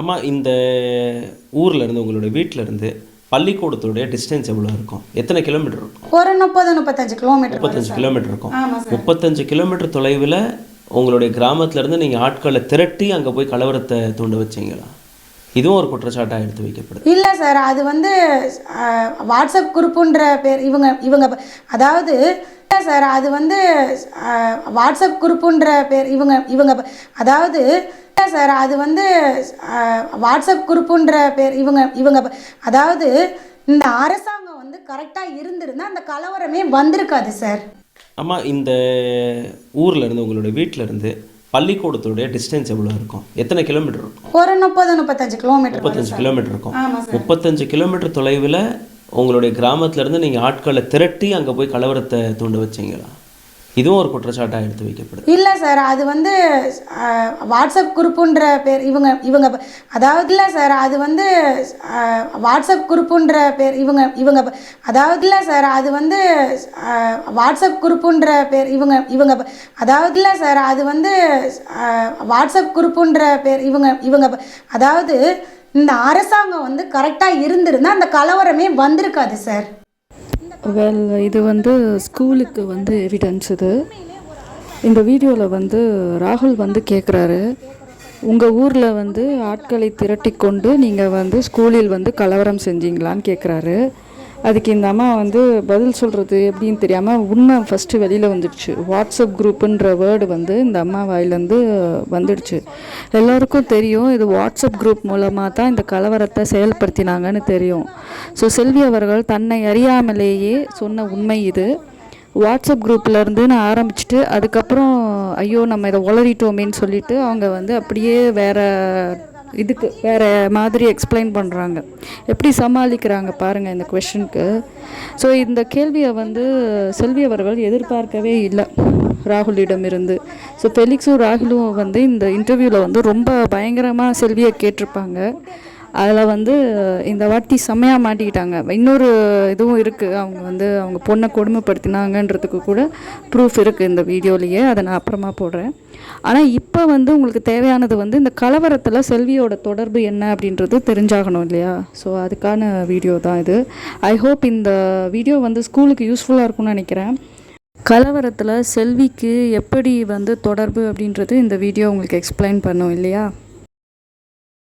அம்மா இந்த ஊர்ல இருந்து உங்களுடைய வீட்ல இருந்து பள்ளிக்கூடத்துடைய டிஸ்டன்ஸ் எவ்வளோ இருக்கும்? எத்தனை கிலோமீட்டர் இருக்கும்? ஒரு முப்பது முப்பத்தஞ்சு கிலோமீட்டர் முப்பத்தஞ்சு கிலோமீட்டர் இருக்கும். முப்பத்தஞ்சு கிலோமீட்டர் தொலைவில் உங்களுடைய கிராமத்துல இருந்து நீங்கள் ஆட்களை திரட்டி அங்கே போய் கலவரத்தை தூண்ட வச்சீங்களா? இதுவும் ஒரு குற்றச்சாட்டாக எடுத்து வைக்கப்படுது. இல்லை சார் அது வந்து வாட்ஸ்அப் குரூப்புன்ற பேர் இவங்க இவங்க அதாவது இல்லை சார் அது வந்து வாட்ஸ்அப் குரூப்புன்ற பேர் இவங்க இவங்க அதாவது இல்லை சார் அது வந்து வாட்ஸ்அப் குரூப்புன்ற பேர் இவங்க இவங்க அதாவது இந்த அரசாங்கம் வந்து கரெக்டாக இருந்திருந்தா அந்த கலவரமே வந்திருக்காது சார். அம்மா இந்த ஊர்ல இருந்து உங்களுடைய வீட்ல இருந்து பள்ளிக்கூடத்துடைய டிஸ்டன்ஸ் எவ்வளோ இருக்கும்? எத்தனை கிலோமீட்டர் இருக்கும்? ஒரு முப்பது முப்பத்தஞ்சு கிலோமீட்டர் முப்பத்தஞ்சு கிலோமீட்டர் இருக்கும். முப்பத்தஞ்சு கிலோமீட்டர் தொலைவில் உங்களுடைய கிராமத்துல இருந்து நீங்கள் ஆட்களை திரட்டி அங்கே போய் கலவரத்தை தூண்ட வச்சீங்களா? இதுவும் ஒரு குற்றச்சாட்டாக எடுத்து வைக்கப்படுது. இல்லை சார் அது வந்து வாட்ஸ்அப் குரூப்புன்ற பேர் இவங்க இவங்க அதாவது இல்லை சார் அது வந்து வாட்ஸ்அப் குரூப்புன்ற பேர் இவங்க இவங்க அதாவது இல்லை சார் அது வந்து வாட்ஸ்அப் குரூப்புன்ற பேர் இவங்க இவங்க அதாவது இல்லை சார் அது வந்து வாட்ஸ்அப் குரூப்புன்ற பேர் இவங்க இவங்க அதாவது இந்த அரசாங்கம் வந்து கரெக்டாக இருந்திருந்தால் அந்த கலவரமே வந்திருக்காது சார். வெல் இது வந்து ஸ்கூலுக்கு வந்து எவிடன்ஸ் இது. இந்த வீடியோவில் வந்து ராகுல் வந்து கேட்குறாரு உங்கள் ஊரில் வந்து ஆட்களை திரட்டி கொண்டு நீங்கள் வந்து ஸ்கூலில் வந்து கலவரம் செஞ்சீங்களான்னு கேட்குறாரு அதுக்கு இந்த அம்மா வந்து பதில் சொல்கிறது எப்படின்னு தெரியாமல் உண்மை ஃபஸ்ட்டு வெளியில் வந்துடுச்சு. வாட்ஸ்அப் குரூப்புன்ற வேர்டு வந்து இந்த அம்மா வாயிலேருந்து வந்துடுச்சு. எல்லாருக்கும் தெரியும் இது வாட்ஸ்அப் குரூப் மூலமாக தான் இந்த கலவரத்தை செயல்படுத்தினாங்கன்னு தெரியும். ஸோ செல்வி அவர்கள் தன்னை அறியாமலேயே சொன்ன உண்மை இது. வாட்ஸ்அப் குரூப்லேருந்து நான் ஆரம்பிச்சுட்டு அதுக்கப்புறம் ஐயோ நம்ம இதை உளறிட்டோமேன்னு சொல்லிட்டு அவங்க வந்து அப்படியே வேற இதுக்கு வேறு மாதிரி எக்ஸ்பிளைன் பண்ணுறாங்க எப்படி சமாளிக்கிறாங்க பாருங்கள் இந்த கொஷனுக்கு ஸோ இந்த கேள்வியை வந்து செல்வி அவர்கள் எதிர்பார்க்கவே இல்லை. ராகுலிடம் இருந்து ஸோ ஃபெலிக்ஸும் ராகுலும் வந்து இந்த இன்டர்வியூவில் வந்து ரொம்ப பயங்கரமாக செல்வியை கேட்டிருப்பாங்க. அதில் வந்து இந்த வாட்டி செம்மையாக மாட்டிக்கிட்டாங்க. இன்னொரு இதுவும் இருக்குது அவங்க வந்து அவங்க பொண்ணை கொடுமைப்படுத்தினாங்கன்றதுக்கு கூட ப்ரூஃப் இருக்குது இந்த வீடியோலேயே. அதை நான் அப்புறமா போடுறேன். ஆனால் இப்போ வந்து உங்களுக்கு தேவையானது வந்து இந்த கலவரத்தில் செல்வியோட தொடர்பு என்ன அப்படின்றது தெரிஞ்சாகணும் இல்லையா? ஸோ அதுக்கான வீடியோ தான் இது. ஐ ஹோப் இந்த வீடியோ வந்து ஸ்கூலுக்கு யூஸ்ஃபுல்லாக இருக்கும்னு நினைக்கிறேன். கலவரத்தில் செல்விக்கு எப்படி வந்து தொடர்பு அப்படின்றது இந்த வீடியோ உங்களுக்கு எக்ஸ்பிளைன் பண்ணும் இல்லையா?